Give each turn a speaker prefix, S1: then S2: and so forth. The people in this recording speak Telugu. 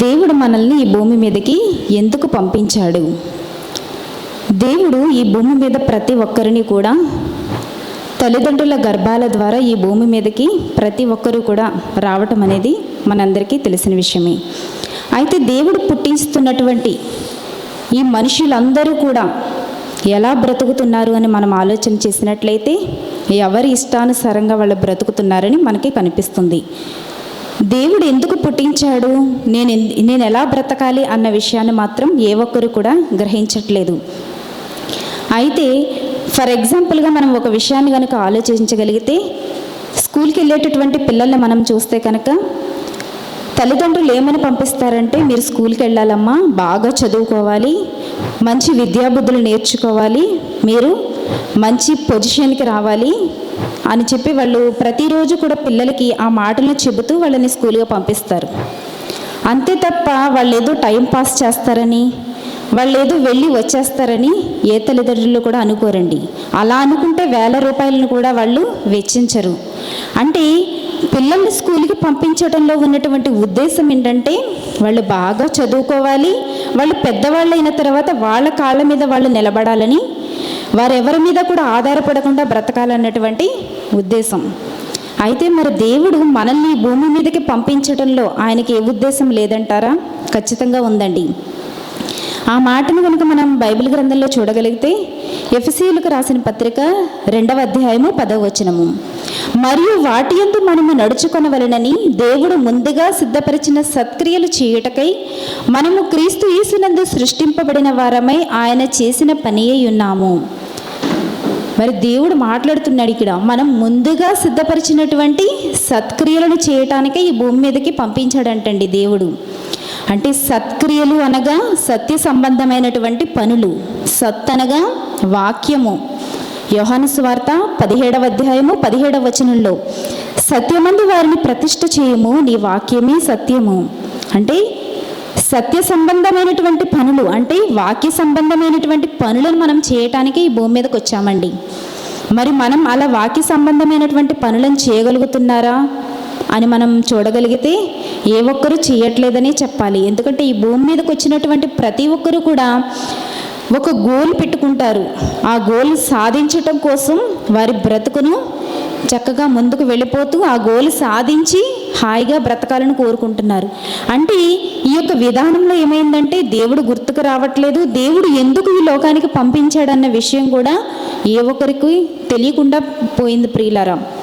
S1: దేవుడు మనల్ని ఈ భూమి మీదకి ఎందుకు పంపించాడు? దేవుడు ఈ భూమి మీద ప్రతి ఒక్కరిని కూడా తల్లిదండ్రుల గర్భాల ద్వారా ఈ భూమి మీదకి ప్రతి ఒక్కరూ కూడా రావటం అనేది మనందరికీ తెలిసిన విషయమే. అయితే దేవుడు పుట్టిస్తున్నటువంటి ఈ మనుషులందరూ కూడా ఎలా బ్రతుకుతున్నారు అని మనం ఆలోచన చేసినట్లయితే ఎవరి ఇష్టానుసారంగా వాళ్ళు బ్రతుకుతున్నారని మనకి కనిపిస్తుంది. దేవుడు ఎందుకు పుట్టించాడు? నేను నేను ఎలా బ్రతకాలి అన్న విషయాన్ని మాత్రం ఏ ఒక్కరు కూడా గ్రహించట్లేదు. అయితే ఫర్ ఎగ్జాంపుల్గా మనం ఒక విషయాన్ని కనుక ఆలోచించగలిగితే స్కూల్కి వెళ్ళేటటువంటి పిల్లల్ని మనం చూస్తే కనుక తల్లిదండ్రులు ఏమని పంపిస్తారంటే మీరు స్కూల్కి వెళ్ళాలమ్మా బాగా చదువుకోవాలి మంచి విద్యాబుద్ధులు నేర్చుకోవాలి మీరు మంచి పొజిషన్కి రావాలి అని చెప్పి వాళ్ళు ప్రతిరోజు కూడా పిల్లలకి ఆ మాటలను చెబుతూ వాళ్ళని స్కూల్గా పంపిస్తారు. అంతే తప్ప వాళ్ళు ఏదో టైం పాస్ చేస్తారని వాళ్ళు ఏదో వెళ్ళి వచ్చేస్తారని ఏ తల్లిదండ్రులు కూడా అనుకోరండి. అలా అనుకుంటే వేల రూపాయలను కూడా వాళ్ళు వెచ్చించరు. అంటే పిల్లల్ని స్కూల్కి పంపించడంలో ఉన్నటువంటి ఉద్దేశం ఏంటంటే వాళ్ళు బాగా చదువుకోవాలి వాళ్ళు పెద్దవాళ్ళు అయిన తర్వాత వాళ్ళ కాళ్ళ మీద వాళ్ళు నిలబడాలని వారెవరి మీద కూడా ఆధారపడకుండా బ్రతకాలన్నటువంటి ఉద్దేశం. అయితే మరి దేవుడు మనల్ని భూమి మీదకి పంపించడంలో ఆయనకి ఏ ఉద్దేశం లేదంటారా? ఖచ్చితంగా ఉందండి. ఆ మాటను కనుక మనం బైబిల్ గ్రంథంలో చూడగలిగితే ఎఫ్సీలకు రాసిన పత్రిక రెండవ అధ్యాయము పదవ వచనము. మరియు వాటి ఎందు మనము నడుచుకొనవలెనని దేవుడు ముందుగా సిద్ధపరిచిన సత్క్రియలు చేయుటకై మనము క్రీస్తు యేసునందు సృష్టింపబడిన వారమై ఆయన చేసిన పని ఉన్నాము. మరి దేవుడు మాట్లాడుతున్నాడు ఇక్కడ. మనం ముందుగా సిద్ధపరిచినటువంటి సత్క్రియలను చేయటానికే ఈ భూమి మీదకి పంపించాడంటండి దేవుడు. అంటే సత్క్రియలు అనగా సత్య సంబంధమైనటువంటి పనులు. సత్ అనగా వాక్యము. యోహాను స్వార్త పదిహేడవ అధ్యాయము పదిహేడవ వచనంలో సత్యమందు వారిని ప్రతిష్ఠ చేయము నీ వాక్యమే సత్యము. అంటే సత్య సంబంధమైనటువంటి పనులు అంటే వాక్య సంబంధమైనటువంటి పనులను మనం చేయటానికి ఈ భూమి మీదకి వచ్చామండి. మరి మనం అలా వాక్య సంబంధమైనటువంటి పనులను చేయగలుగుతున్నారా? అని మనం చూడగలిగితే ఏ ఒక్కరూ చేయట్లేదని చెప్పాలి. ఎందుకంటే ఈ భూమి మీదకి వచ్చినటువంటి ప్రతి ఒక్కరూ కూడా ఒక గోల్ పెట్టుకుంటారు. ఆ గోల్ సాధించటం కోసం వారి బ్రతుకును చక్కగా ముందుకు వెళ్ళిపోతూ ఆ గోల్ సాధించి హాయిగా బ్రతకాలని కోరుకుంటున్నారు. అంటే ఈ యొక్క విధానంలో ఏమైందంటే దేవుడు గుర్తుకు రావట్లేదు. దేవుడు ఎందుకు ఈ లోకానికి పంపించాడన్న విషయం కూడా ఏ ఒక్కరికి తెలియకుండా పోయింది ప్రియులారా.